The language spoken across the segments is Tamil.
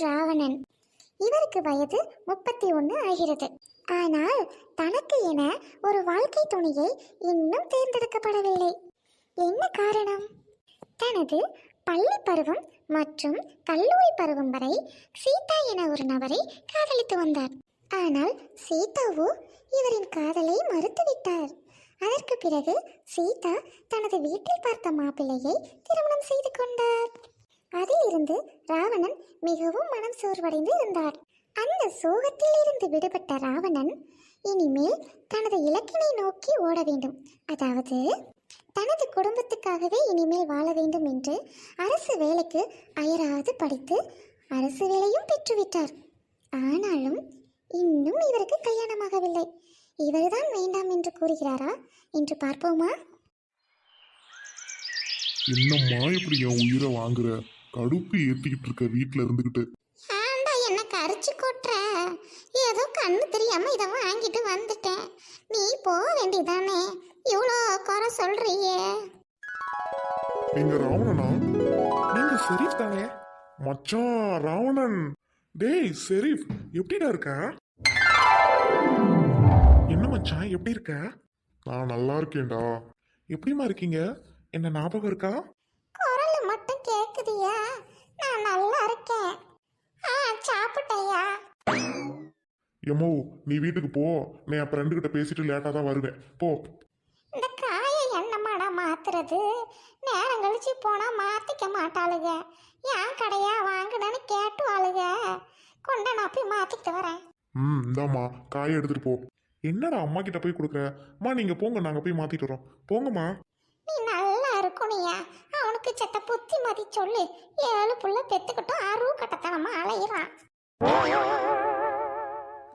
ராவணன். இவருக்கு வயது முப்பத்தி ஒன்று ஆகிறது. ஆனால் தனக்கு என ஒரு வாழ்க்கை துணையை இன்னும் தேர்ந்தெடுக்கப்படவில்லை. என்ன காரணம்? தனது பள்ளி பருவம் மற்றும் கல்லூரி பருவம் வரை சீதா என ஒரு நபரை காதலித்து வந்தார். ஆனால் சீதாவோ இவரின் காதலை மறுத்துவிட்டார். அதற்கு பிறகு சீதா தனது வீட்டில் பார்த்த மாப்பிள்ளையை திருமணம் செய்து கொண்டார். அதிலிருந்து ராவணன் மிகவும் மனம் சோர்வடைந்து இருந்தார். அந்த சோகத்தில் இருந்து விடுபட்ட ராவணன் இனிமேல் தனது இலக்கினை நோக்கி ஓட வேண்டும். அதாவது தனது குடும்பத்துக்காகவே இனிமேல் வாழ வேண்டும் என்று அரசு வேலைக்கு அயராது படித்து அரசு வேலையும் பெற்றுவிட்டார். ஆனாலும் இன்னும் இவருக்கு கல்யாணமாகவில்லை. இவர்தான் வேண்டாம் என்று கூறுகிறாரா என்று பார்ப்போமா? என்னம்மா இப்படி என் உயிரை வாங்குற? கடுப்பு ஏத்திக்கிட்டு இருக்க வீட்ல இருந்துகிட்டு. ஆண்டா என்ன கரிச்சு கொட்டுற. ஏதோ கண்ணு தெரியாம இதை வாங்கிட்டு வந்துட்டேன். நீ போக வேண்டியதானே. இவ்வளோ குறை சொல்றியே. நீங்க ராவணனா? நீங்க ஷெரீஃப் தானே? மச்சான் ராவணன். டேய் ஷெரீஃப் எப்படிடா இருக்க? என்ன மச்சான் எப்படி இருக்க? நான் நல்லா இருக்கேன்டா. எப்படிமா இருக்கீங்க? என்ன ஞாபகம் இருக்கா? கேக்குதியா? நான் நல்லா இருக்கேன். ஆ சாப்பிட்டையா எம்மோ நீ வீட்டுக்கு போ. நான் என் ஃப்ரெண்டு கிட்ட பேசிட்டு லேட்டா தான் வருவேன். போ. இந்த காயை என்னமாடா மாத்துறது? நேரம் கழிச்சு போனா மாத்திக்க மாட்டாளுக. ஏன் கடையா வாங்குனேன்னு கேட்டு ஆளுக கொண்ட நான் போய் மாத்திக்கிட்டு வரேன். ம் இந்தாம்மா காயை எடுத்துட்டு போ. என்னடா அம்மா கிட்ட போய் கொடுக்குற? அம்மா நீங்க போங்க நாங்க போய் மாத்திட்டு வரோம். போங்கம்மா. நீ நல்லா இருக்கணுயா அவனுக்கு செத்த புத்தி மதி சொல்லு. ஏழு புள்ள பெத்துக்கிட்டும் அருவு கட்டத்தனமா அலையிறான்.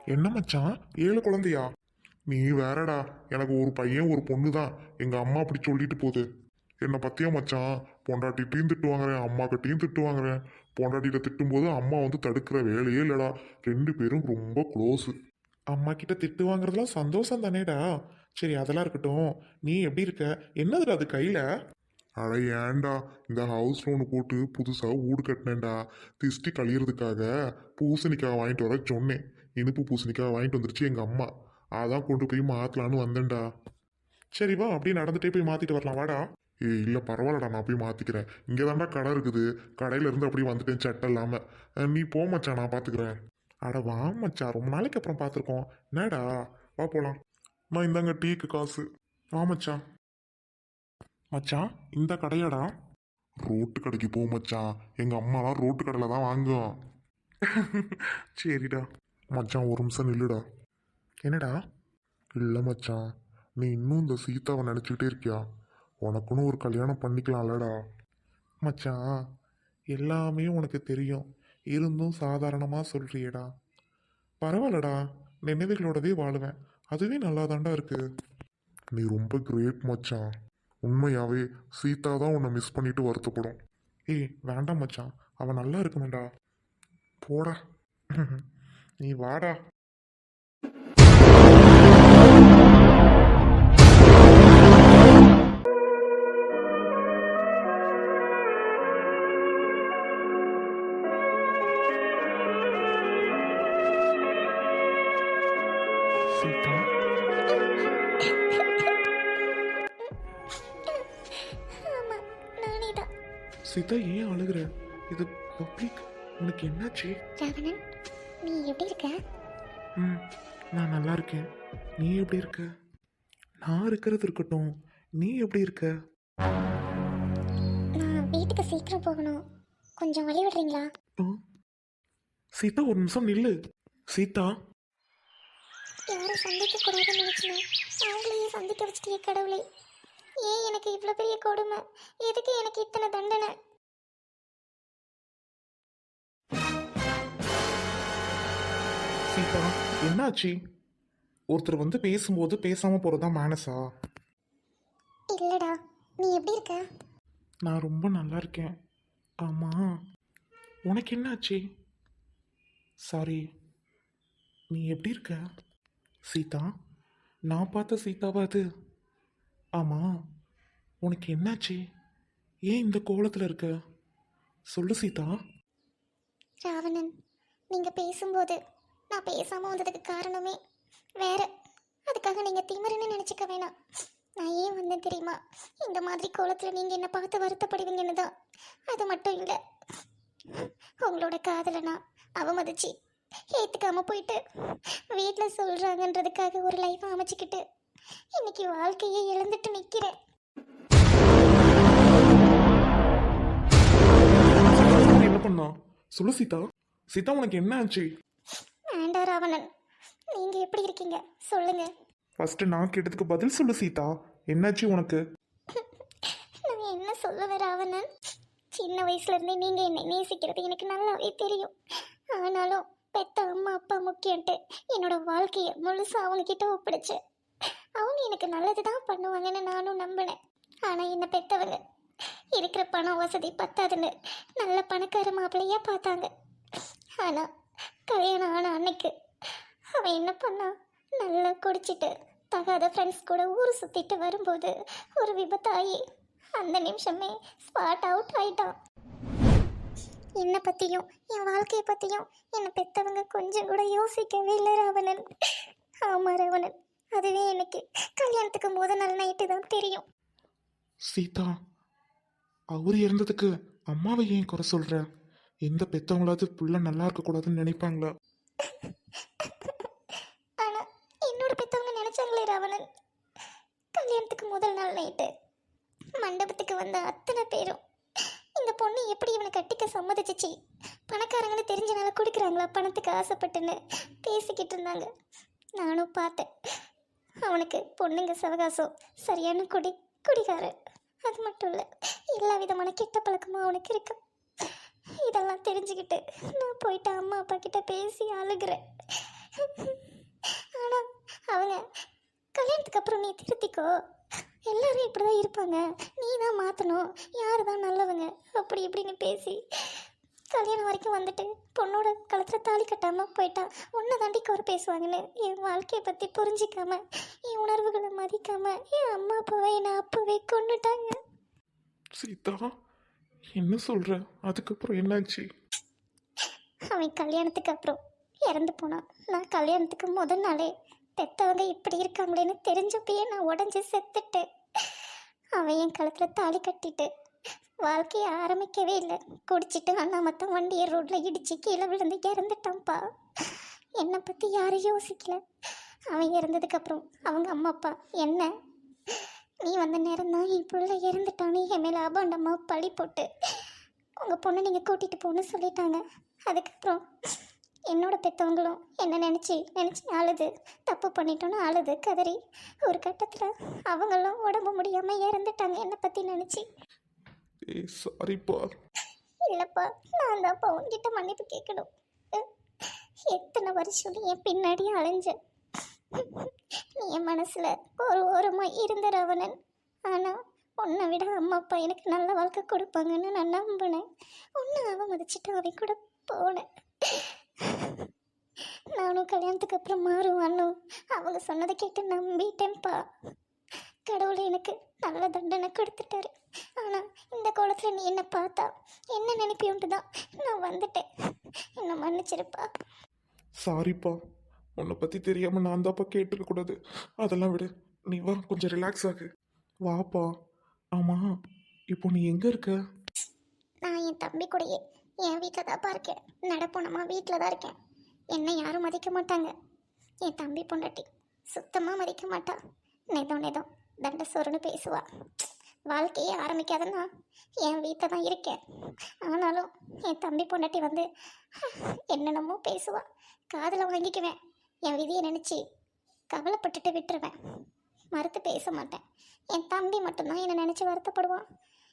என்ன மச்சான்? ஏழு குழந்தையா? நீ வேறடா. எனக்கு ஒரு பையன் ஒரு பொண்ணு தான் எங்க அம்மா அப்படி சொல்லிட்டு போகுது. என்னை பத்தியா மச்சான்? பொண்டாட்டிட்டையும் திட்டு வாங்குறேன் அம்மா கிட்டையும் திட்டு வாங்குறேன். பொண்டாட்டிகிட்ட திட்டும்போது அம்மா வந்து தடுக்கிற வேலையே இல்லடா. ரெண்டு பேரும் ரொம்ப க்ளோஸு அம்மா கிட்ட திட்டு வாங்குறதுலாம் சந்தோஷம் தானேடா சரி அதெல்லாம் இருக்கட்டும். நீ எப்படி இருக்க? என்னதுடா அது கையில? அட ஏன்டா இந்த ஹவுஸ் லோனு போட்டு புதுசாக வீடு கட்டினேன்டா? திஷ்டி கழியறதுக்காக பூசணிக்காய் வாங்கிட்டு வர சொன்னேன். இனிப்பு பூசணிக்காய் வாங்கிட்டு வந்துருச்சு எங்கள் அம்மா. அதான் கொண்டு போய் மாற்றலான்னு வந்தேன்டா. சரி வா அப்படியே நடந்துகிட்டே போய் மாற்றிட்டு வரலாம். வாடா. ஏ இல்லை பரவாயில்லடா நான் போய் மாற்றிக்கிறேன் இங்கே தான்டா கடை இருக்குது. கடையிலேருந்து அப்படியே வந்துட்டேன் சட்டை இல்லாமல் நீ போ மச்சான் நான் பார்த்துக்கிறேன் அட வா மச்சான் ரொம்ப நாளைக்கு அப்புறம் பார்த்துருக்கோம் என்னடா? வா போகலாம் நான் இந்தாங்க டீக்கு காசு. வா மச்சான். மச்சான் இந்த கடையாடா? ரோட்டு கடைக்கு போ மச்சான். எங்கள் அம்மாலாம் ரோட்டு கடையில் தான் வாங்கும் சரிடா. மச்சான் ஒரு நிமிஷம் நில்லுடா. என்னடா? இல்லை மச்சான். நீ இன்னும் இந்த சீதாவை நினச்சிக்கிட்டே இருக்கியா? உனக்குன்னு ஒரு கல்யாணம் பண்ணிக்கலாம்லடா. மச்சான் எல்லாமே உனக்கு தெரியும். இருந்தும் சாதாரணமாக சொல்றியேடா. பரவாயில்லடா. நினைவுகளோடவே வாழுவேன். அதுவே நல்லா இருக்கு. நீ ரொம்ப கிரேட் மச்சான். உண்மையாவே சீதா தான் உன்னை மிஸ் பண்ணிட்டு வருத்தப்படும். ஏய் வேண்டாம் மச்சான். அவன் நல்லா இருக்கணும்டா. போடா. நீ வாடா. சீதா ஏன் அழுகுற? இது பப்ளிக் உனக்கு என்னாச்சு? ராவணன் நீ எப்படி இருக்க? ம் நான் நல்லா இருக்கேன். நீ எப்படி இருக்க? நான் இருக்கிறது இருக்கட்டும். நீ எப்படி இருக்க? நான் வீட்டுக்கு சீக்கிரம் போகணும். கொஞ்சம் வழி விடுறீங்களா? ஆ? சீதா ஒரு நிமிஷம் நில்லு. சீதா. யாரும் சந்திக்க கூடாதுன்னு நினைச்சேன் அவங்களையே சந்திக்க வச்சிட்டிய கடவுளே. ஏன் எனக்கு இவ்வளோ பெரிய கொடுமை? எதுக்கு எனக்கு இத்தனை தண்டனை? சீதா என்னாச்சு? ஒருத்தர் வந்து பேசும்போது பேசாம போறதா மேனஸா இல்லடா நீ எப்படி இருக்க? நான் ரொம்ப நல்லா இருக்கேன். ஆமா உனக்கு என்னாச்சு? சாரி நீ எப்படி இருக்க? சீதா நான் பார்த்த சீதாவா அது? ஆமாம் உனக்கு என்னாச்சு? ஏன் இந்த கோலத்தில் இருக்க? சொல்லு சீதா. ராவணன் நீங்கள் பேசும்போது நான் பேசாமல் வந்ததுக்கு காரணமே வேற. அதுக்காக நீங்கள் திமிருன்னு நினச்சிக்க வேணாம். நான் ஏன் வந்தேன் தெரியுமா? இந்த மாதிரி கோலத்தில் நீங்கள் என்ன பார்த்து வருத்தப்படுவீங்கன்னு தான். அது மட்டும் இல்லை உங்களோட காதலனா அவமதிச்சு ஏத்துக்காம போயிட்டு வீட்டில் சொல்றாங்கன்றதுக்காக ஒரு லைஃப் அமைச்சுக்கிட்டு இன்னைக்கு வாழ்க்கையை இழந்துட்டு நிக்கிறேன். என்ன பண்ணா? சொல்லு சீதா. சீதா உனக்கு என்ன ஆச்சு? வேண்டாம் ராவணன். நீங்க எப்படி இருக்கீங்க? சொல்லுங்க. ஃபர்ஸ்ட் நான் கேட்டதுக்கு பதில் சொல்லு சீதா. என்னாச்சு உனக்கு? நான் என்ன சொல்லுவேன் ராவணன்? சின்ன வயசுல இருந்தே நீங்க என்னை நேசிக்கிறது எனக்கு நல்லாவே தெரியும். ஆனாலும் பெத்த அம்மா அப்பா முக்கியன்ட்டு என்னோட வாழ்க்கையை முழுசா அவங்க கிட்ட ஒப்படைச்சேன் அவங்க எனக்கு நல்லது தான் பண்ணுவாங்கன்னு நானும் நம்பினேன் ஆனால் என்ன பெற்றவங்க இருக்கிற பணம் வசதி பத்தாதுன்னு நல்ல பணக்கார மாப்பிள்ளையா பார்த்தாங்க. ஆனால் கல்யாணம் ஆன அன்னைக்கு அவன் என்ன பண்ணான் நல்லா குடிச்சிட்டு தகாத ஃப்ரெண்ட்ஸ் கூட ஊர் சுற்றிட்டு வரும்போது ஒரு விபத்தாகி அந்த நிமிஷமே ஸ்பாட் அவுட் ஆயிட்டான். என்னை பற்றியும் என் வாழ்க்கையை பற்றியும் என்னை பெற்றவங்க கொஞ்சம் கூட யோசிக்கவே இல்லை ராவணன். ஆமாம் ராவணன். அதுவே எனக்கு கல்யாணத்துக்கு முத நாள் நைட்டு தான் தெரியும். சீதா அவர் இறந்ததுக்கு அம்மாவை ஏன் குறை சொல்ற? எந்த பெத்தவங்களாவது புள்ள நல்லா இருக்க கூடாதுன்னு நினைப்பாங்களா? ஆனால் என்னோட பெற்றவங்க நினச்சாங்களே ராவணன். கல்யாணத்துக்கு முதல் நாள் நைட்டு மண்டபத்துக்கு வந்த அத்தனை பேரும் இந்த பொண்ணு எப்படி இவனை கட்டிக்க சம்மதிச்சிச்சு? பணக்காரங்கன்னு தெரிஞ்சனால கொடுக்குறாங்களா பணத்துக்கு ஆசைப்பட்டுன்னு? பேசிக்கிட்டு இருந்தாங்க. நானும் பார்த்தேன். அவனுக்கு பொண்ணுங்க சவகாசம். சரியான குடி குடிகாரன் அது மட்டும் இல்லை எல்லா விதமான கெட்ட பழக்கமும் அவனுக்கு இருக்கு. இதெல்லாம் தெரிஞ்சுக்கிட்டு நான் போயிட்டு அம்மா அப்பா கிட்ட பேசி அழுகிறேன். ஆனால் அவங்க கல்யாணத்துக்கு அப்புறம் நீ திருத்திக்கோ. எல்லாரும் இப்படி தான் இருப்பாங்க. நீ தான் மாற்றணும் யார் தான் நல்லவங்க? அப்படி இப்படின்னு பேசி கல்யாணம் வரைக்கும் வந்துட்டு பொண்ணோட கழுத்தில் தாலி கட்டாமல் போயிட்டான் உன்னை தாண்டி குறை பேசுவாங்கன்னு என் வாழ்க்கையை பற்றி புரிஞ்சிக்காம என் உணர்வுகளை மதிக்காம என் அம்மா அப்பாவை என்னை அப்பவே கொண்டுட்டாங்க சீதா என்ன சொல்ற? அதுக்கப்புறம் என்னாச்சு? அவன் கல்யாணத்துக்கு அப்புறம் இறந்து போனான் நான் கல்யாணத்துக்கு முதல் நாளே பெத்தவங்க இப்படி இருக்காங்களேன்னு தெரிஞ்சப்பயே நான் உடஞ்சி செத்துட்டேன். அவன் என் கழுத்தில் தாலி கட்டிட்டு வாழ்க்கையை ஆரம்பிக்கவே இல்லை. குடிச்சிட்டு அண்ணா மொத்தம் வண்டியை ரோட்டில் இடிச்சு கீழே விழுந்து இறந்துட்டான்ப்பா. என்னை பற்றி யாரும் யோசிக்கல. அவன் இறந்ததுக்கப்புறம் அவங்க அம்மா அப்பா என்ன? நீ வந்த நேரம் தான் என் பிள்ளை இறந்துட்டானே. என் மேலே அபாண்டமாக பழி போட்டு உங்கள் பொண்ணை நீங்கள் கூட்டிகிட்டு போன்னு சொல்லிட்டாங்க. அதுக்கப்புறம் என்னோட பெற்றவங்களும் என்ன நினச்சி நினச்சி அழுது. தப்பு பண்ணிட்டோன்னு அழுது கதறி. ஒரு கட்டத்தில் அவங்களும் உடம்பு முடியாமல் இறந்துட்டாங்க. என்னை பற்றி நினச்சி ஏய் சாரிப்பா. இல்லைப்பா நான் தான்ப்பா உன்கிட்ட மன்னிப்பு கேட்கணும். எத்தனை வருஷம் நீ என் பின்னாடியே அலைஞ்ச? நீ என் மனசில் ஒரு ஓரமாக இருந்த ரவணன். ஆனால் உன்னை விட அம்மா அப்பா எனக்கு நல்ல வாழ்க்கை கொடுப்பாங்கன்னு நான் நம்பினேன். உன்னை அவமதிச்சுட்டு அவன் கூட போனேன். நானும் கல்யாணத்துக்கு அப்புறம் மாறுவானும் அவங்க சொன்னதை கேட்டு நம்பிட்டேன்ப்பா. கடவுள் எனக்கு நல்ல தண்டனை கொடுத்துட்டாரு. ஆனால் இந்த கோலத்தில் நீ என்ன பார்த்தா என்ன நினைப்பியோன்ட்டு தான் நான் வந்துட்டேன். என்னை மன்னிச்சிருப்பா. சாரிப்பா உன்னை பத்தி தெரியாம நான் தான்ப்பா கேட்டுக்க கூடாது. அதெல்லாம் விடு. நீ வா கொஞ்சம் ரிலாக்ஸ் ஆகு. வாப்பா. ஆமா இப்போ நீ எங்க இருக்க? நான் என் தம்பி கூடயே. என் வீட்டில் தான்ப்பா இருக்கேன். நடப்போனமா வீட்டில் தான் இருக்கேன். என்னை யாரும் மதிக்க மாட்டாங்க. என் தம்பி பொண்டாட்டி சுத்தமாக மதிக்க மாட்டா. நெதோ நெதோ தண்ட சொருன்னு பேசுவா. வாழ்க்கையே ஆரம்பிக்காதுன்னா என் வீட்டில் தான் இருக்கேன் ஆனாலும் என் தம்பி பொண்டாட்டி வந்து என்னென்னமோ பேசுவா. காதில் வாங்கிக்குவேன். என் விதியை நினச்சி கவலைப்பட்டுட்டு விட்டுருவேன். மறுத்து பேச மாட்டேன். என் தம்பி மட்டும்தான் என்னை நினச்சி வருத்தப்படுவான்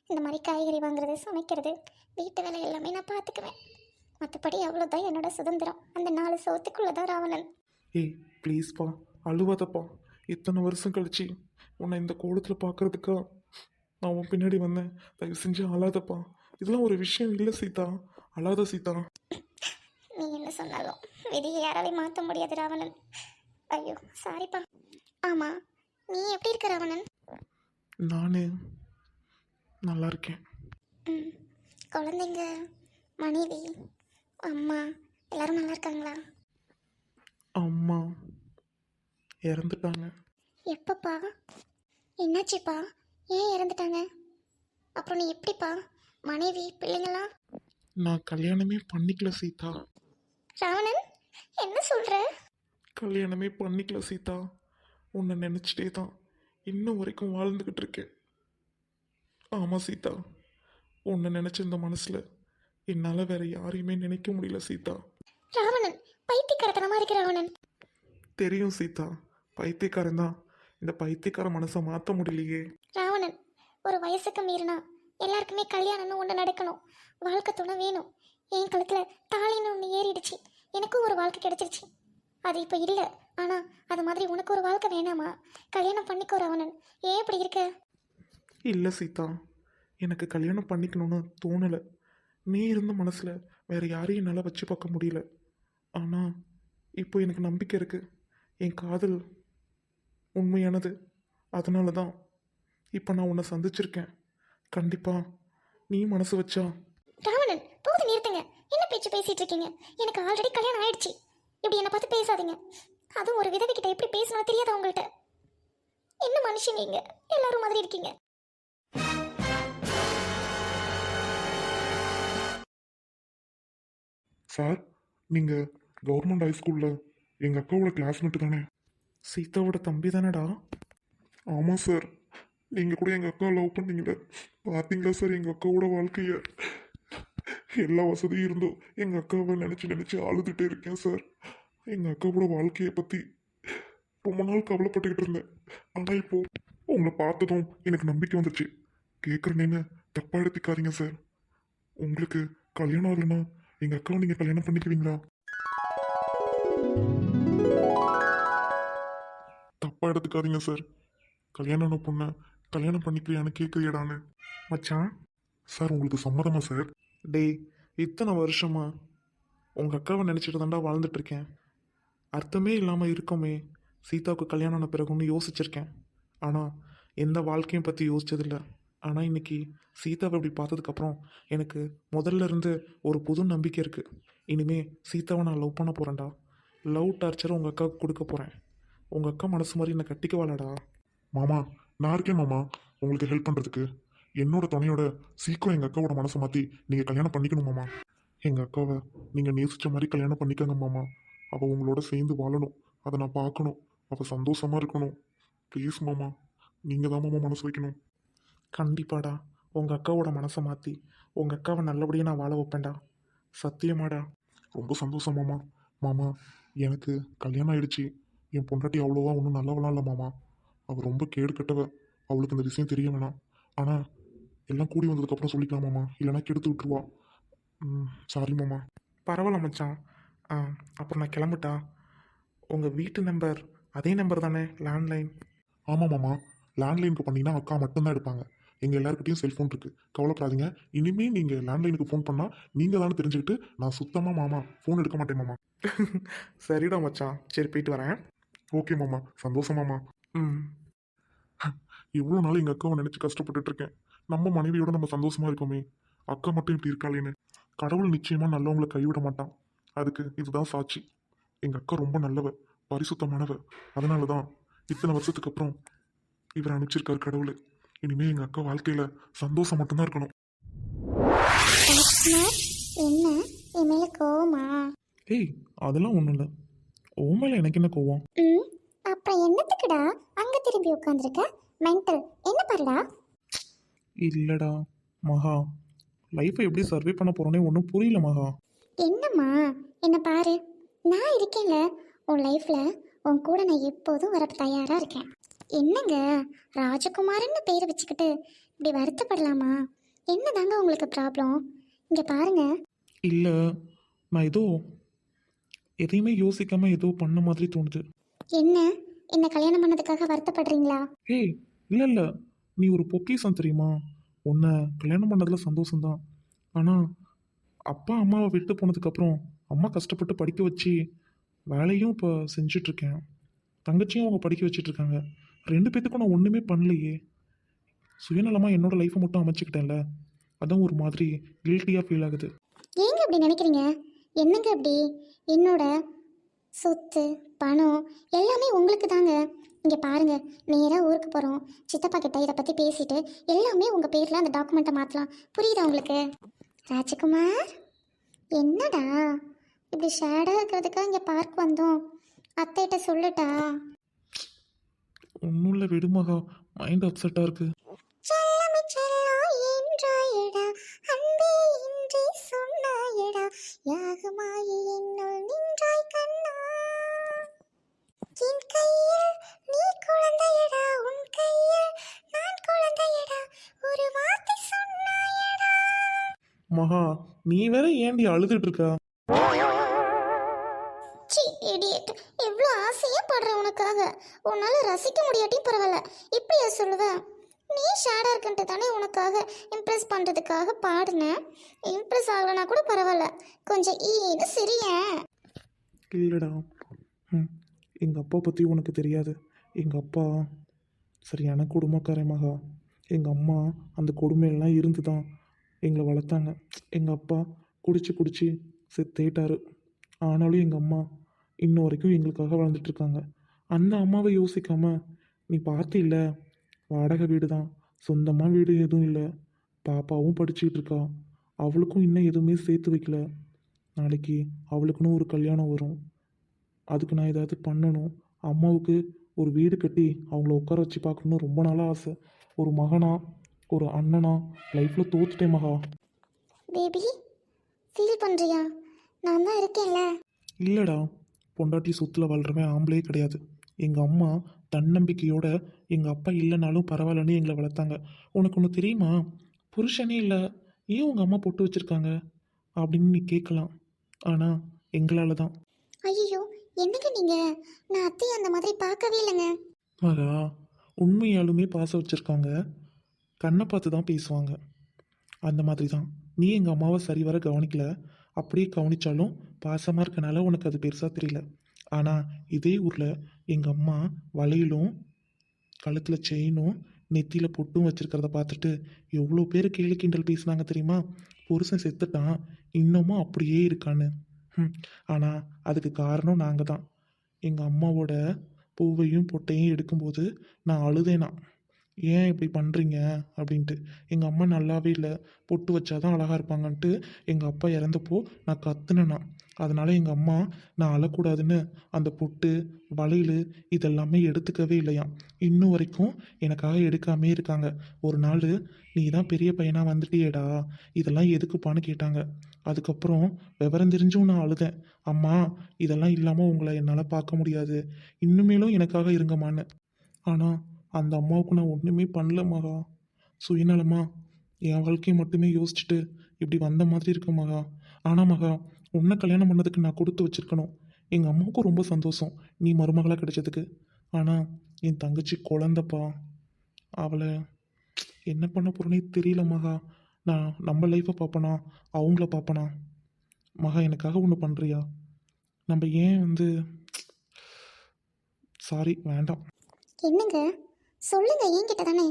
இந்த மாதிரி காய்கறி வாங்குறது சமைக்கிறது வீட்டு வேலை எல்லாமே நான் பார்த்துக்குவேன் மற்றபடி அவ்வளோதான் என்னோட சுதந்திரம். அந்த நாலு சோத்துக்குள்ளே தான் ராவணன். ஏய் ப்ளீஸ்ப்பா அழுவாதப்பா. இத்தனை வருஷம் கழிச்சு உன்னை இந்த கோலத்தில் பார்க்கறதுக்கா நான் உன் பின்னாடி வந்தேன். தயவு செஞ்சு அழாதப்பா. இதெல்லாம் ஒரு விஷயம் இல்லை சீதா. அழாத சீதா. நீ என்ன சொன்னாலும் விதியை யாராலையும் மாற்ற முடியாது ராவணன். ஐயோ சாரிப்பா. ஆமாம் நீ எப்படி இருக்க ராவணன்? நான் நல்லா இருக்கேன். ம் குழந்தைங்க மனைவி அம்மா எல்லாரும் நல்லா இருக்காங்களா? அம்மா இறந்துட்டாங்க. எப்பப்பா? என்னாச்சுப்பா? ஏன் இறந்துட்டாங்க? அப்புறம் நீ எப்படிப்பா? மனைவி பிள்ளைங்களாம் நான் கல்யாணமே பண்ணிக்கல சீதா. ராவணன் என்ன சொல்ற? கல்யாணமே பண்ணிக்கல சீதா. உன்னை நினச்சிட்டே தான் இன்னும் வரைக்கும் வாழ்ந்துக்கிட்டு இருக்கேன். ஆமாம் சீதா. உன்னை நினச்ச இந்த மனசில் என்னால் வேற யாரையுமே நினைக்க முடியல சீதா. ராவணன் பைத்தியக்காரத்தனமா இருக்கு ராவணன். தெரியும் சீதா. பைத்தியக்காரன் தான். இந்த பைத்தியக்கார மனசை மாற்ற முடியலையே. ராவணன் ஒரு வயசுக்கு மீறினா எல்லாருக்குமே கல்யாணம்னு ஒன்று நடக்கணும். வாழ்க்கை துணை வேணும். என் கழுத்தில் தாலின்னு ஒன்று ஏறிடுச்சு. எனக்கும் ஒரு வாழ்க்கை கிடைச்சிருச்சு. அது இப்போ இல்லை. ஆனால் அது மாதிரி உனக்கு ஒரு வாழ்க்கை வேணாமா? கல்யாணம் பண்ணிக்கோ ராவணன். ஏன் இப்படி இருக்க? இல்லை சீதா. எனக்கு கல்யாணம் பண்ணிக்கணும்னு தோணலை. நீ இருந்த மனசில் வேற யாரையும் என்னால் வச்சு பார்க்க முடியல. ஆனால் இப்போ எனக்கு நம்பிக்கை இருக்குது என் காதல் உண்மையானது. அதனால தான் இப்போ நான் உன்னை சந்திச்சிருக்கேன். கண்டிப்பாக நீ மனசு வச்சா. ராவணன் போது நிறுத்துங்க. என்ன பேச்சு பேசிட்டு இருக்கீங்க? எனக்கு ஆல்ரெடி கல்யாணம் ஆயிடுச்சு. இப்படி என்னை பார்த்து பேசாதீங்க. அதுவும் ஒரு விதவை கிட்ட எப்படி பேசணும் தெரியாதா உங்கள்கிட்ட என்ன மனுஷங்க இங்க? எல்லாரும் மாதிரி இருக்கீங்க. சார் நீங்கள் கவர்மெண்ட் ஹைஸ்கூலில் எங்கள் அக்காவோட கிளாஸ்மேட்டு தானே? சீதாவோட தம்பி தானடா? ஆமாம் சார். நீங்கள் கூட எங்கள் அக்கா லவ் பண்ணீங்களே பார்த்தீங்களா சார் எங்கள் அக்காவோட வாழ்க்கையை? எல்லா வசதியும் இருந்தோ. எங்கள் அக்காவை நினச்சி நினச்சி அழுதுகிட்டே இருக்கேன் சார். எங்கள் அக்காவோட வாழ்க்கையை பற்றி ரொம்ப நாள் கவலைப்பட்டுக்கிட்டு இருந்தேன். ஆனால் இப்போது உங்களை பார்த்ததும் எனக்கு நம்பிக்கை வந்துச்சு கேட்குறேன்னு தப்பாக எடுத்துக்காதீங்க சார். உங்களுக்கு கல்யாணம் ஆகலைன்னா எங்கள் அக்காவை நீங்கள் கல்யாணம் பண்ணிக்குவீங்களா? தப்பாக எடுத்துக்காதீங்க சார். கல்யாணம் ஆன பொண்ணை கல்யாணம் பண்ணிக்கிறியான்னு கேட்குறியடான்னு மச்சான். சார் உங்களுக்கு சம்மதமா சார்? டேய் இத்தனை வருஷமா உங்கள் அக்காவை நினச்சிட்டு தாண்டா வாழ்ந்துட்டு இருக்கேன் அர்த்தமே இல்லாமல் இருக்கோமே சீதாவுக்கு கல்யாணம் ஆன பிறகுன்னு யோசிச்சிருக்கேன். ஆனால் எந்த வாழ்க்கையும் பற்றி யோசிச்சதில்ல. ஆனால் இன்னைக்கு சீதாவை இப்படி பார்த்ததுக்கப்புறம் எனக்கு முதல்ல இருந்து ஒரு புது நம்பிக்கை இருக்குது இனிமே சீதாவை நான் லவ் பண்ண போகிறேன்டா லவ் டார்ச்சரை உங்கள் அக்காவுக்கு கொடுக்க போகிறேன் உங்கள் அக்கா மனசு மாதிரி என்னை கட்டிக்கவாளடா மாமா நான் இருக்கேன் மாமா. உங்களுக்கு ஹெல்ப் பண்ணுறதுக்கு என்னோட துணையோட சீக்கிரம் எங்கள் அக்காவோட மனசை மாற்றி நீங்கள் கல்யாணம் பண்ணிக்கணும் மாமா. எங்கள் அக்காவை நீங்கள் நேசிச்ச மாதிரி கல்யாணம் பண்ணிக்கங்க மாமா. அவள் உங்களோட சேர்ந்து வாழணும். அதை நான் பார்க்கணும். அவள் சந்தோஷமாக இருக்கணும். ப்ளீஸ் மாமா நீங்கள் தான் மாமா மனசு வைக்கணும். கண்டிப்பாடா. உங்கள் அக்காவோட மனசை மாற்றி உங்கள் அக்காவை நல்லபடியாக நான் வாழ வைப்பேன்டா. சத்தியமாடா. ரொம்ப சந்தோஷம் மாமா. மாமா எனக்கு கல்யாணம் ஆயிடுச்சு. என் பொண்டாட்டி அவ்வளோவா ஒன்றும் நல்லவளாம் இல்லை மாமா. அவள் ரொம்ப கேடு கெட்டவ. அவளுக்கு இந்த விஷயம் தெரிய வேணாம். ஆனால் எல்லாம் கூடி வந்ததுக்கப்புறம் சொல்லிக்கலாம் மாமா. இல்லைன்னா கெடுத்து விட்டுருவா. சாரி மாமா. பரவாயில்ல மச்சான். ஆ அப்புறம் நான் கிளம்பட்டா? உங்கள் வீட்டு நம்பர் அதே நம்பர் தானே? லேண்ட்லைன் ஆமாம் மாமா. லேண்ட்லைனுக்கு பண்ணீங்கன்னா அக்கா மட்டும்தான் எடுப்பாங்க. எங்கள் எல்லாருக்கிட்டையும் செல்ஃபோன் இருக்குது கவலைப்படாதீங்க. இனிமேல் நீங்கள் லேண்ட்லைனுக்கு ஃபோன் பண்ணால் நீங்கள் தானே தெரிஞ்சுக்கிட்டு நான் சுத்தமாக மாமா ஃபோன் எடுக்க மாட்டேன் மாமா. சரிடா மச்சான். சரி போயிட்டு வரேன். ஓகே மாமா சந்தோஷம் மாமா. ம். இவ்வளோ நாள் எங்கள் அக்காவை நினச்சி கஷ்டப்பட்டுட்டு இருக்கேன் நம்ம மனைவியோட நம்ம சந்தோஷமா இருக்கோமே. அக்கா மட்டும் இப்படி இருக்காளேன்னு. கடவுள் நிச்சயமாக நல்லவங்களை கைவிட மாட்டான். அதுக்கு இதுதான் சாட்சி. எங்கள் அக்கா ரொம்ப நல்லவ பரிசுத்தமானவ. அதனால தான் இத்தனை வருஷத்துக்கு அப்புறம் இவர் அனுப்பிச்சிருக்காரு கடவுள். இனிமே எங்கள் அக்கா வாழ்க்கையில் சந்தோஷம் மட்டும்தான் இருக்கணும். என்ன? என் மேல கோவமா? ஏய் அதெல்லாம் ஒன்றும் இல்லை. உன் மேலே எனக்கு என்ன கோவம்? ம் அப்புறம் என்னத்துக்குடா அங்க திரும்பி உட்காந்துருக்க மென்டல் என்ன பாருடா இல்லைடா மகா. லைஃப்பை எப்படி சர்வே பண்ண போகிறோன்னே ஒன்றும் புரியல மகா. என்னம்மா என்ன பாரு. நான் இருக்கேன்ல. உன் லைஃப்ல உன் கூட நான் எப்போதும் வர தயாரா இருக்கேன். என்னங்க? ராஜகுமாரன்னு பேர் வச்சுக்கிட்டு இப்படி வருத்தப்படலாமா? என்னதாங்க உங்களுக்கு ப்ராப்ளம் இங்க பாருங்க. இல்லை நான் ஏதோ எதையுமே யோசிக்காமல் ஏதோ பண்ண மாதிரி தோணுது. என்ன? என்ன கல்யாணம் பண்ணதுக்காக வருத்தப்படுறீங்களா? ஏய் இல்லை இல்லை. நீ ஒரு பொக்கிஷம் தெரியுமா? உன்னை கல்யாணம் பண்ணதில் சந்தோஷம்தான். ஆனால் அப்பா அம்மாவை விட்டு போனதுக்கப்புறம் அம்மா கஷ்டப்பட்டு படிக்க வச்சு வேலையும் இப்போ செஞ்சிட்ருக்கேன். தங்கச்சியும் அவங்க படிக்க வச்சிட்ருக்காங்க. ரெண்டு பேத்துக்கும் நான் ஒன்றுமே பண்ணலையே. சுயநலமாக என்னோட லைஃப்பை மட்டும் அமைச்சுக்கிட்டேன்ல. அதான் ஒரு மாதிரி கில்ட்டியாக ஃபீல் ஆகுது. ஏங்க இப்படி நினைக்கிறீங்க? என்னங்க அப்படி என்னோட சொத்து பணம் எல்லாமே உங்களுக்கு தாங்க. இங்கே பாருங்க நேராக ஊருக்கு போகிறோம் சித்தப்பா கிட்ட இதை பற்றி பேசிட்டு எல்லாமே உங்கள் பேரில் அந்த டாக்குமெண்ட்டை மாற்றலாம் புரியுதா உங்களுக்கு? ராஜகுமார் என்னடா? இப்படி ஷேடாக இருக்கிறதுக்காக இங்கே பார்க் வந்தோம். அத்தைகிட்ட சொல்லுட்டா ஒன்றும் இல்லை விடுமகா. மைண்ட் அப்செட்டாக இருக்குது நீ வேற ஏன்டி அழுதுட்டு இருக்கா இடியட் எவ்வளோ ஆசையாக படுற உனக்காக. உன்னால் ரசிக்க முடியாட்டியும் பரவாயில்ல. இப்படியா சொல்லுவேன் நீ ஷேடாக இருக்குன்ட்டு தானே உனக்காக இம்ப்ரெஸ் பண்ணுறதுக்காக பாடினேன் இம்ப்ரெஸ் ஆகலைனா கூட பரவாயில்ல. கொஞ்சம் ஈன்னு சிரியேன் இல்லைடா. ம் எங்கள் அப்பா பற்றி உனக்கு தெரியாது. எங்கள் அப்பா சரியான குடும்பக்காரன் மகா. எங்கள் அம்மா அந்த கொடுமையெல்லாம் இருந்து தான் எங்களை வளர்த்தாங்க. எங்கள் அப்பா குடிச்சு குடிச்சு செத்துட்டாரு. ஆனாலும் எங்கள் அம்மா இன்ன வரைக்கும் எங்களுக்காக வளர்ந்துட்டுருக்காங்க அந்த அம்மாவை யோசிக்காம நீ பார்த்து இல்லை. வாடகை வீடு தான் சொந்தமாக வீடு எதுவும் இல்லை. பாப்பாவும் படிச்சுக்கிட்டு இருக்கா அவளுக்கும் இன்னும் எதுவுமே சேர்த்து வைக்கல. நாளைக்கு அவளுக்குன்னு ஒரு கல்யாணம் வரும். அதுக்கு நான் ஏதாவது பண்ணணும். அம்மாவுக்கு ஒரு வீடு கட்டி அவங்கள உட்கார வச்சு பார்க்கணுன்னு ரொம்ப நாளாக ஆசை. ஒரு மகனாக ஒரு அண்ணனா லைஃப்பில் தோத்துட்டேன் மகா. பேபி ஃபீல் பண்ணுறியா நான் தான் இருக்கேன்ல. இல்லைடா பொண்டாட்டி சொத்தில் வாழ்கிறவன் ஆம்பளே கிடையாது. எங்கள் அம்மா தன்னம்பிக்கையோட எங்கள் அப்பா இல்லைனாலும் பரவாயில்லன்னு எங்களை வளர்த்தாங்க. உனக்கு ஒன்று தெரியுமா? புருஷனே இல்லை ஏன் உங்கள் அம்மா பொட்டு வச்சுருக்காங்க? அப்படின்னு நீ கேட்கலாம். ஆனால் எங்களால் தான். ஐயோ என்னங்க நீங்கள் நான் அத்தையை அந்த மாதிரி பார்க்கவே இல்லைங்க. மகா உண்மையாலுமே பாசம் வச்சுருக்காங்க. கண்ணை பார்த்து தான் பேசுவாங்க. அந்த மாதிரி தான் நீ எங்கள் அம்மாவை சரிவர கவனிக்கல? அப்படியே கவனிச்சாலும் பாசமாக இருக்கனால உனக்கு அது பெருசாக தெரியல. ஆனால் இதே ஊரில் எங்கள் அம்மா வளையலும் கழுத்தில் செயினும் நெத்தியில் பொட்டும் வச்சுருக்கிறத பார்த்துட்டு எவ்வளோ பேர் கேலி கிண்டல் பேசுனாங்க தெரியுமா? புருஷன் செத்துட்டான். இன்னமும் அப்படியே இருக்கான்னு. ம் ஆனால் அதுக்கு காரணம் நாங்கள் தான் எங்கள் அம்மாவோட பூவையும் பொட்டையும் எடுக்கும்போது நான் அழுதேனா? ஏன் இப்படி பண்ணுறீங்க அப்படின்ட்டு. எங்கள் அம்மா நல்லாவே இல்லை. பொட்டு வச்சாதான் அழகாக இருப்பாங்கன்ட்டு எங்கள் அப்பா இறந்தப்போ நான் கத்துனேனா. அதனால் எங்கள் அம்மா நான் அழக்கூடாதுன்னு அந்த பொட்டு வளையல் இதெல்லாமே எடுத்துக்கவே இல்லையாம் இன்னும் வரைக்கும் எனக்காக எடுக்காமே இருக்காங்க. ஒரு நாள் நீ தான் பெரிய பையனாக வந்துட்டியேடா. இதெல்லாம் எதுக்குப்பான்னு கேட்டாங்க. அதுக்கப்புறம் விவரம் தெரிஞ்சும் நான் அழுதேன். அம்மா இதெல்லாம் இல்லாமல் உங்களை என்னால் பார்க்க முடியாது. இன்னுமேலும் எனக்காக இருங்கம்மான்னு. ஆனால் அந்த அம்மாவுக்கு நான் ஒன்றுமே பண்ணல மகா. சுயநலமா என் வாழ்க்கையை மட்டுமே யோசிச்சுட்டு இப்படி வந்த மாதிரி இருக்கு மகா. ஆனால் மகா உன்னை கல்யாணம் பண்ணதுக்கு நான் கொடுத்து வச்சிருக்கணும். எங்கள் அம்மாவுக்கும் ரொம்ப சந்தோஷம் நீ மருமகளாக கிடைச்சதுக்கு. ஆனால் என் தங்கச்சி குழந்தப்பா. அவளை என்ன பண்ண போகிறேனே தெரியல மகா. நான் நம்ம லைஃப்பை பார்ப்பனா அவங்கள பார்ப்பனா? மகா எனக்காக ஒன்று பண்ணுறியா நம்ம ஏன் வந்து சாரி வேண்டாம். என்னங்க? சொல்லுங்க என்கிட்ட தானே?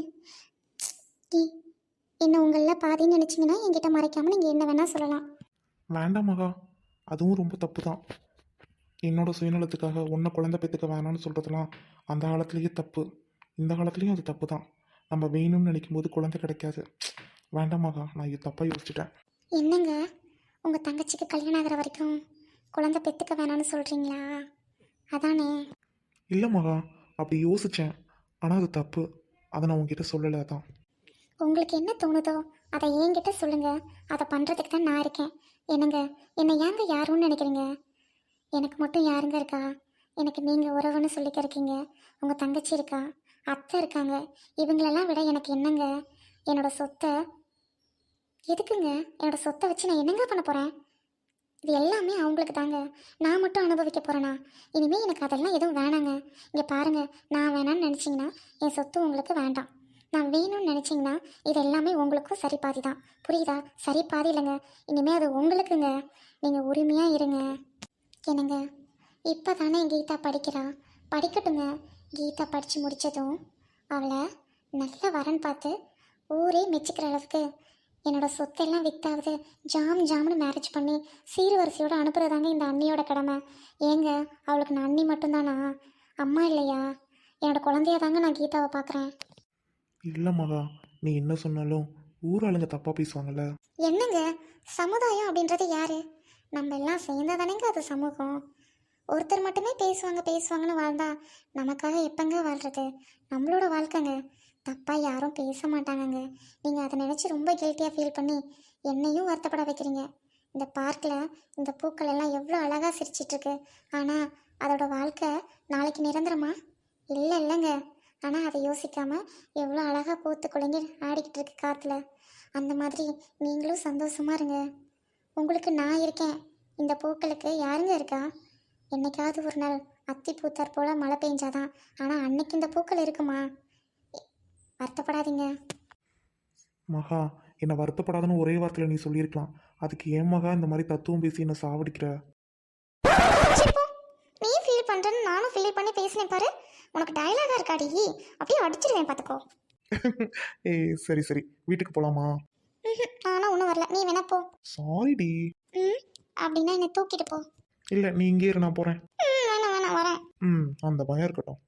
என்ன உங்களில் பாதின்னு நினச்சிங்கன்னா என்கிட்ட மறைக்காம நீங்கள் என்ன வேணால் சொல்லலாம். வேண்டாம் மகா அதுவும் ரொம்ப தப்பு தான் என்னோட சுயநலத்துக்காக உன்னை குழந்தை பெற்றுக்க வேணாம்னு சொல்கிறதுலாம் அந்த காலத்துலேயே தப்பு. இந்த காலத்துலேயும் அது தப்பு தான் நம்ம வேணும்னு நினைக்கும் போது குழந்தை கிடைக்காது. வேண்டாம் மகா நான் இது தப்பாக யோசிச்சிட்டேன். என்னங்க? உங்கள் தங்கச்சிக்கு கல்யாணம் ஆகிற வரைக்கும் குழந்தை பெற்றுக்க வேணாம்னு சொல்கிறீங்களா அதானே? இல்லை மகா அப்படி யோசித்தேன் ஆனால் அது தப்பு. அதை நான் உங்ககிட்ட சொல்லலை தான் உங்களுக்கு என்ன தோணுதோ அதை என்கிட்ட சொல்லுங்க. அதை பண்ணுறதுக்கு தான் நான் இருக்கேன். என்னங்க? என்னை ஏங்க யாருன்னு நினைக்கிறீங்க? எனக்கு மட்டும் யாருங்க இருக்கா? எனக்கு நீங்கள் உறவுன்னு சொல்லிக்க இருக்கீங்க. உங்கள் தங்கச்சி இருக்கா? அத்தை இருக்காங்க. இவங்களெல்லாம் விட எனக்கு என்னங்க? என்னோட சொத்தை எதுக்குங்க? என்னோட சொத்தை வச்சு நான் என்னங்க பண்ண போகிறேன் இது எல்லாமே அவங்களுக்கு தாங்க. நான் மட்டும் அனுபவிக்க போகிறேனா இனிமேல் எனக்கு அதெல்லாம் எதுவும் வேணாங்க. இங்கே பாருங்கள் நான் வேணான்னு நினச்சிங்கன்னா என் சொத்து உங்களுக்கு வேண்டாம். நான் வேணும்னு நினச்சிங்கன்னா இது எல்லாமே உங்களுக்கும் சரி பாதி தான் புரியுதா? சரி பாதி இல்லைங்க. இனிமேல் அது உங்களுக்குங்க. நீங்கள் உரிமையாக இருங்க. என்னங்க? இப்போ தானே கீதா படிக்கிறா. படிக்கட்டுங்க. கீதா படித்து முடித்ததும் அவளை நல்ல வரன் பார்த்து ஊரே மெச்சிக்கிற அளவுக்கு என்னோட சொத்தெல்லாம் வித்தாவது ஜாம் ஜாம்னு மேரேஜ் பண்ணி சீர்வரிசையோட அனுப்புறதாங்க இந்த அண்ணியோட கடமை. ஏங்க அவளுக்கு நான் அண்ணி மட்டும்தானா? அம்மா இல்லையா? என்னோட குழந்தைய தாங்க நான் கீதாவை பார்க்குறேன் இல்லை மகா நீ என்ன சொன்னாலும் ஊராளுங்க தப்பாக பேசுவாங்கல்ல. என்னங்க? சமுதாயம் அப்படின்றது யாரு? நம்ம எல்லாம் சேர்ந்தாதானேங்க அது சமூகம். ஒருத்தர் மட்டுமே பேசுவாங்க பேசுவாங்கன்னு வாழ்ந்தா நமக்காக எப்பங்க வாழ்றது? நம்மளோட வாழ்க்கைங்க. தப்பாக யாரும் பேச மாட்டாங்கங்க. நீங்கள் அதை நினச்சி ரொம்ப கில்ட்டியாக ஃபீல் பண்ணி என்னையும் வருத்தப்பட வைக்கிறீங்க. இந்த பார்க்கில் இந்த பூக்கள் எல்லாம் எவ்வளோ அழகாக சிரிச்சிட்ருக்கு. ஆனால் அதோட வாழ்க்கை நாளைக்கு நிரந்தரமா? இல்லை இல்லைங்க. ஆனால் அதை யோசிக்காமல் எவ்வளோ அழகாக பூத்து குழந்தை ஆடிக்கிட்டு இருக்கு காற்றுல அந்த மாதிரி நீங்களும் சந்தோஷமாக இருங்க. உங்களுக்கு நான் இருக்கேன். இந்த பூக்களுக்கு யாருங்க இருக்கா? என்னைக்காவது ஒரு நாள் அத்தி பூத்தார் போல் மழை பெஞ்சாதான் ஆனால் அன்னைக்கு இந்த பூக்கள் இருக்குமா? வருத்தப்படாதீங்க. மகா என்னை வருத்தப்படாதுன்னு ஒரே வார்த்தையில் நீ சொல்லியிருக்கலாம். அதுக்கு ஏன் மகா இந்த மாதிரி தத்துவம் பேசி என்னை சாவடிக்கிற. நீ ஃபீல் பண்ணுறேன்னு நானும் ஃபீல் பண்ணி பேசினேன் பாரு. உனக்கு டயலாகா இருக்காடி. அப்படியே அடிச்சிடுவேன் பார்த்துக்கோ. ஏய் சரி சரி. வீட்டுக்கு போகலாமா ஆனால் ஒன்றும் வரல. நீ வேணா போ. சாரிடி ம் அப்படின்னா என்னை தூக்கிட்டு போ. இல்லை நீ இங்கே இரு நான் போகிறேன் வேணாம் வேணாம். வரேன். ம் அந்த பயம் இருக்கட்டும்.